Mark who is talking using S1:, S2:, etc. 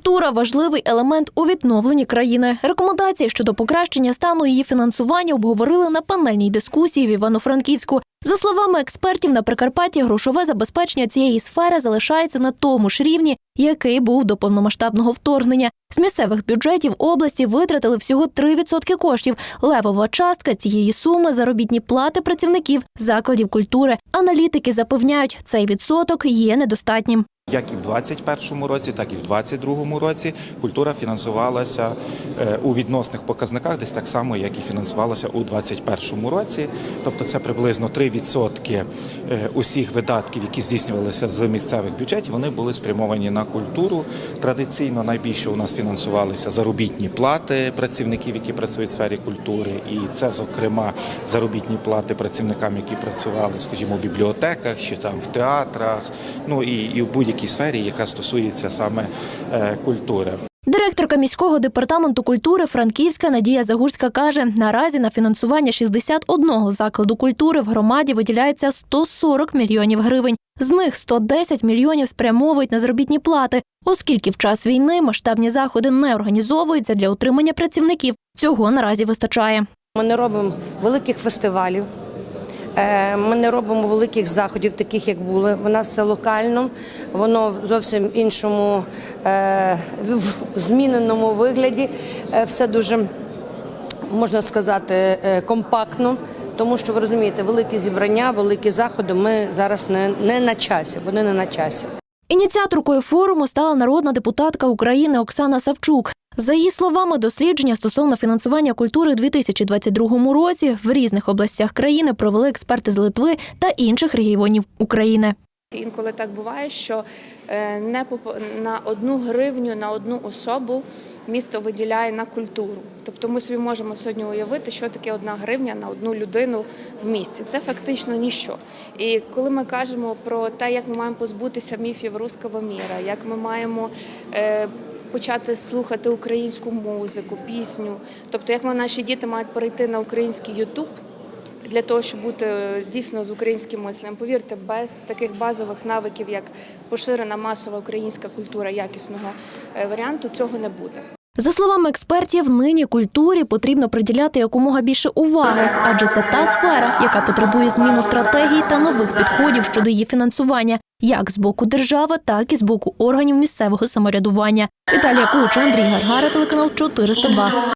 S1: Культура важливий елемент у відновленні країни. Рекомендації щодо покращення стану її фінансування обговорили на панельній дискусії в Івано-Франківську. За словами експертів, на Прикарпатті грошове забезпечення цієї сфери залишається на тому ж рівні, який був до повномасштабного вторгнення. З місцевих бюджетів області витратили всього 3% коштів. Левова частка цієї суми заробітні плати працівників закладів культури. Аналітики запевняють, цей відсоток є недостатнім.
S2: Як і в 2021 році, так і в 2022 році культура фінансувалася е, у відносних показниках, десь так само, як і фінансувалася у 2021 році. Тобто це приблизно 3% е, усіх видатків, які здійснювалися з місцевих бюджетів, вони були спрямовані на культуру. Традиційно найбільше у нас фінансувалися заробітні плати працівників, які працюють в сфері культури, і це, зокрема, заробітні плати працівникам, які працювали, скажімо, в бібліотеках чи там в театрах, ну і, і в будь-якій сфері, яка стосується саме е, культури.
S1: Директорка міського департаменту культури Франківська Надія Загурська каже: наразі на фінансування 61 закладу культури в громаді виділяється 140 мільйонів гривень. З них 110 мільйонів спрямовують на заробітні плати, оскільки в час війни масштабні заходи не організовуються для утримання працівників. Цього наразі вистачає.
S3: Ми не робимо великих фестивалів. Е, Ми не робимо великих заходів, таких як були. Нас все локально, воно в зовсім іншому е, в зміненому вигляді. Е, Все дуже можна сказати компактно, тому що ви розумієте, великі зібрання, великі заходи. Ми зараз не, не на часі. Вони не на часі.
S1: Ініціаторкою форуму стала народна депутатка України Оксана Савчук. За її словами, дослідження стосовно фінансування культури у 2022 році в різних областях країни провели експерти з Литви та інших регіонів України.
S4: Інколи так буває, що е, не на одну гривню на одну особу місто виділяє на культуру. Тобто ми собі можемо сьогодні уявити, що таке одна гривня на одну людину в місті. Це фактично ніщо. І коли ми кажемо про те, як ми маємо позбутися міфів руського міра, як ми маємо е, почати слухати українську музику, пісню, тобто як наші діти мають перейти на український Ютуб для того, щоб бути е, дійсно з українським мисленням. Повірте, без таких базових навиків, як поширена масова українська культура якісного е, варіанту, цього не буде.
S1: За словами експертів, нині культурі потрібно приділяти якомога більше уваги, адже це та сфера, яка потребує зміну стратегій та нових підходів щодо її фінансування, як з боку держави, так і з боку органів місцевого самоврядування. Віталія Куча, Андрій Гаргара, телеканал 402.